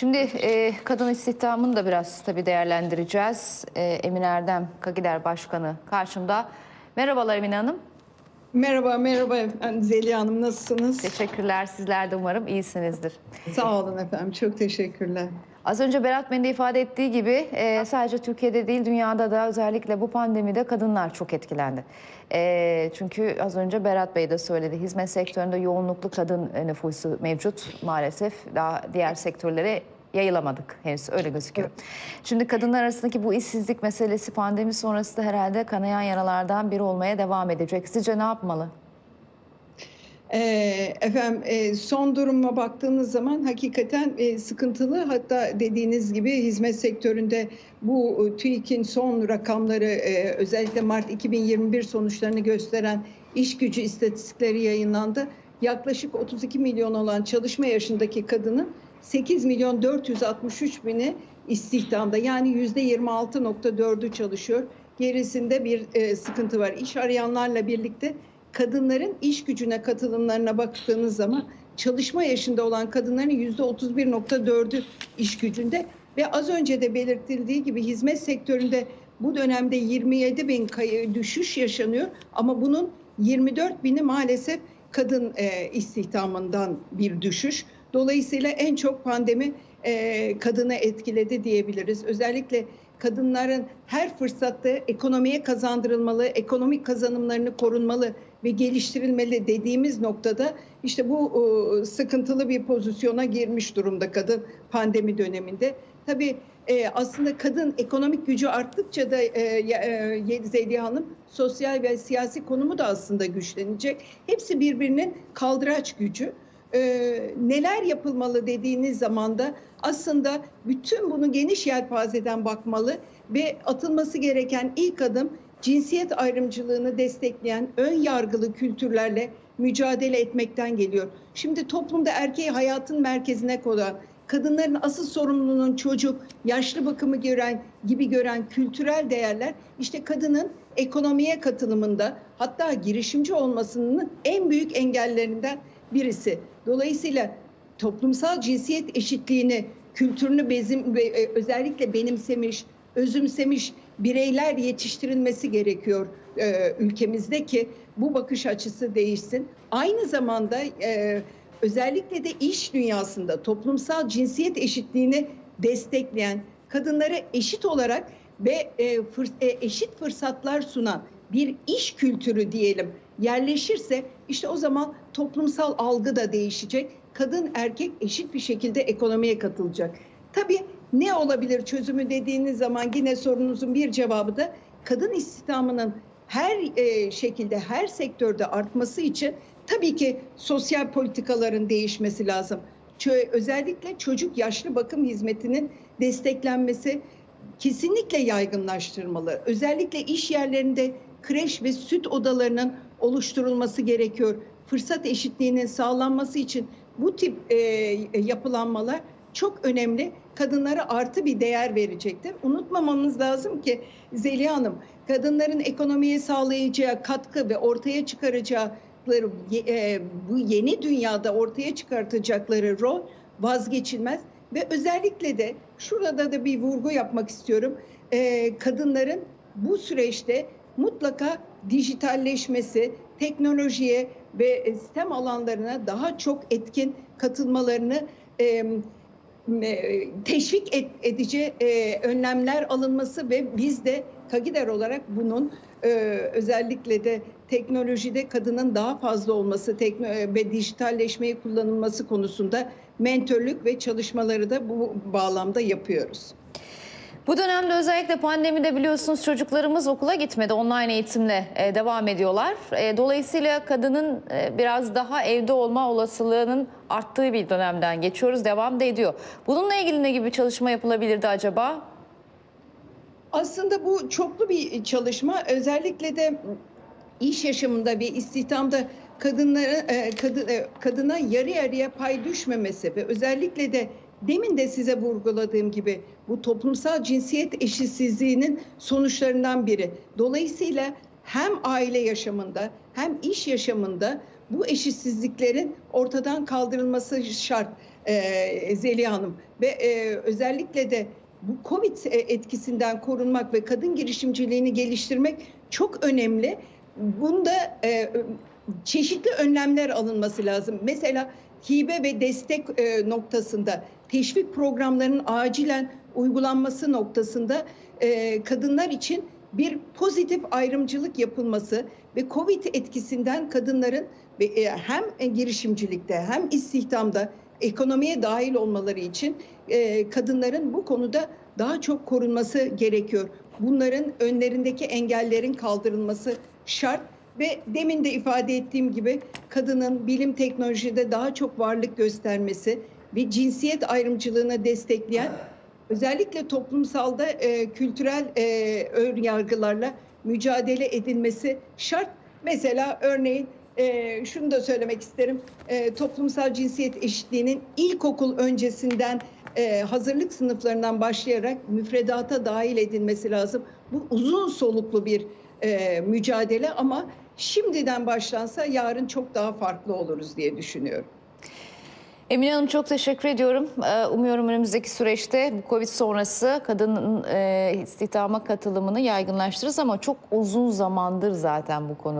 Şimdi e, kadın istihdamını da biraz tabii değerlendireceğiz. E, Emin Erdem, Kagider Başkanı karşımda. Merhabalar Emine Hanım. Merhaba, merhaba efendim. Zeliha Hanım nasılsınız? Teşekkürler. Sizler de umarım iyisinizdir. Sağ olun efendim, çok teşekkürler. Az önce Berat Bey'in de ifade ettiği gibi e, sadece Türkiye'de değil dünyada da özellikle bu pandemide kadınlar çok etkilendi. E, çünkü az önce Berat Bey de söyledi hizmet sektöründe yoğunluklu kadın nüfusu mevcut maalesef daha diğer sektörlere yayılamadık henüz öyle gözüküyor. Şimdi kadınlar arasındaki bu işsizlik meselesi pandemi sonrası da herhalde kanayan yaralardan biri olmaya devam edecek. Sizce ne yapmalı? Ee, efendim e, son duruma baktığınız zaman hakikaten e, sıkıntılı. Hatta dediğiniz gibi hizmet sektöründe bu e, TÜİK'in son rakamları özellikle Mart 2021 sonuçlarını gösteren iş gücü istatistikleri yayınlandı. Yaklaşık 32 milyon olan çalışma yaşındaki kadının 8 milyon 463 bini istihdamda yani yüzde 26.4'ü çalışıyor. Gerisinde bir e, sıkıntı var. İş arayanlarla birlikte kadınların iş gücüne katılımlarına baktığınız zaman çalışma yaşında olan kadınların yüzde 31.4'ü iş gücünde ve az önce de belirtildiği gibi hizmet sektöründe bu dönemde 27 bin düşüş yaşanıyor ama bunun 24 bini maalesef kadın e, istihdamından bir düşüş. Dolayısıyla en çok pandemi e, kadını etkiledi diyebiliriz. Özellikle kadınların her fırsatta ekonomiye kazandırılmalı, ekonomik kazanımlarını korunmalı ve geliştirilmeli dediğimiz noktada işte bu e, sıkıntılı bir pozisyona girmiş durumda kadın pandemi döneminde. Tabii e, aslında kadın ekonomik gücü arttıkça da e, e, Zeliha Hanım sosyal ve siyasi konumu da aslında güçlenecek. Hepsi birbirinin kaldıraç gücü. E, neler yapılmalı dediğiniz zaman da aslında bütün bunu geniş yelpazeden bakmalı ve atılması gereken ilk adım cinsiyet ayrımcılığını destekleyen ön yargılı kültürlerle mücadele etmekten geliyor. Şimdi toplumda erkeği hayatın merkezine koyan, kadınların asıl sorumluluğunun çocuk, yaşlı bakımı gören gibi gören kültürel değerler işte kadının ekonomiye katılımında hatta girişimci olmasının en büyük engellerinden birisi. Dolayısıyla toplumsal cinsiyet eşitliğini, kültürünü bezim e, özellikle benimsemiş, özümsemiş bireyler yetiştirilmesi gerekiyor e, ülkemizde ki bu bakış açısı değişsin. Aynı zamanda e, özellikle de iş dünyasında toplumsal cinsiyet eşitliğini destekleyen, kadınlara eşit olarak ve eşit fırsatlar sunan bir iş kültürü diyelim yerleşirse işte o zaman toplumsal algı da değişecek. Kadın erkek eşit bir şekilde ekonomiye katılacak. Tabii ne olabilir çözümü dediğiniz zaman yine sorunuzun bir cevabı da kadın istihdamının her e, şekilde her sektörde artması için tabii ki sosyal politikaların değişmesi lazım. Özellikle çocuk yaşlı bakım hizmetinin desteklenmesi kesinlikle yaygınlaştırmalı. Özellikle iş yerlerinde kreş ve süt odalarının oluşturulması gerekiyor. Fırsat eşitliğinin sağlanması için bu tip e, yapılanmalar çok önemli. Kadınlara artı bir değer verecektir. Unutmamamız lazım ki Zeliha Hanım, kadınların ekonomiye sağlayacağı katkı ve ortaya çıkaracakları e, bu yeni dünyada ortaya çıkartacakları rol vazgeçilmez ve özellikle de şurada da bir vurgu yapmak istiyorum. E, kadınların bu süreçte mutlaka dijitalleşmesi, teknolojiye ve sistem alanlarına daha çok etkin katılmalarını e, teşvik et, edici e, önlemler alınması ve biz de Kagider olarak bunun e, özellikle de teknolojide kadının daha fazla olması tekno ve dijitalleşmeyi kullanılması konusunda mentörlük ve çalışmaları da bu bağlamda yapıyoruz. Bu dönemde özellikle pandemide biliyorsunuz çocuklarımız okula gitmedi. Online eğitimle e, devam ediyorlar. E, dolayısıyla kadının e, biraz daha evde olma olasılığının arttığı bir dönemden geçiyoruz. Devam da ediyor. Bununla ilgili ne gibi çalışma yapılabilirdi acaba? Aslında bu çoklu bir çalışma. Özellikle de iş yaşamında ve istihdamda kadınlara kadın, kadına yarı yarıya pay düşmemesi ve özellikle de demin de size vurguladığım gibi bu toplumsal cinsiyet eşitsizliğinin sonuçlarından biri. Dolayısıyla hem aile yaşamında hem iş yaşamında bu eşitsizliklerin ortadan kaldırılması şart. e, Zeliha Hanım. Ve e, özellikle de bu Covid etkisinden korunmak ve kadın girişimciliğini geliştirmek çok önemli. Bunda e, çeşitli önlemler alınması lazım. Mesela hibe ve destek e, noktasında teşvik programlarının acilen uygulanması noktasında e, kadınlar için bir pozitif ayrımcılık yapılması ve Covid etkisinden kadınların e, hem girişimcilikte hem istihdamda ekonomiye dahil olmaları için e, kadınların bu konuda daha çok korunması gerekiyor. Bunların önlerindeki engellerin kaldırılması şart ve demin de ifade ettiğim gibi kadının bilim teknolojide daha çok varlık göstermesi ve cinsiyet ayrımcılığını destekleyen özellikle toplumsalda e, kültürel e, ön yargılarla mücadele edilmesi şart. Mesela örneğin e, şunu da söylemek isterim. E, toplumsal cinsiyet eşitliğinin ilkokul öncesinden e, hazırlık sınıflarından başlayarak müfredata dahil edilmesi lazım. Bu uzun soluklu bir e, mücadele ama şimdiden başlansa yarın çok daha farklı oluruz diye düşünüyorum. Emine Hanım çok teşekkür ediyorum. Ee, Umuyorum önümüzdeki süreçte bu Covid sonrası kadının e, istihdama katılımını yaygınlaştırırız ama çok uzun zamandır zaten bu konu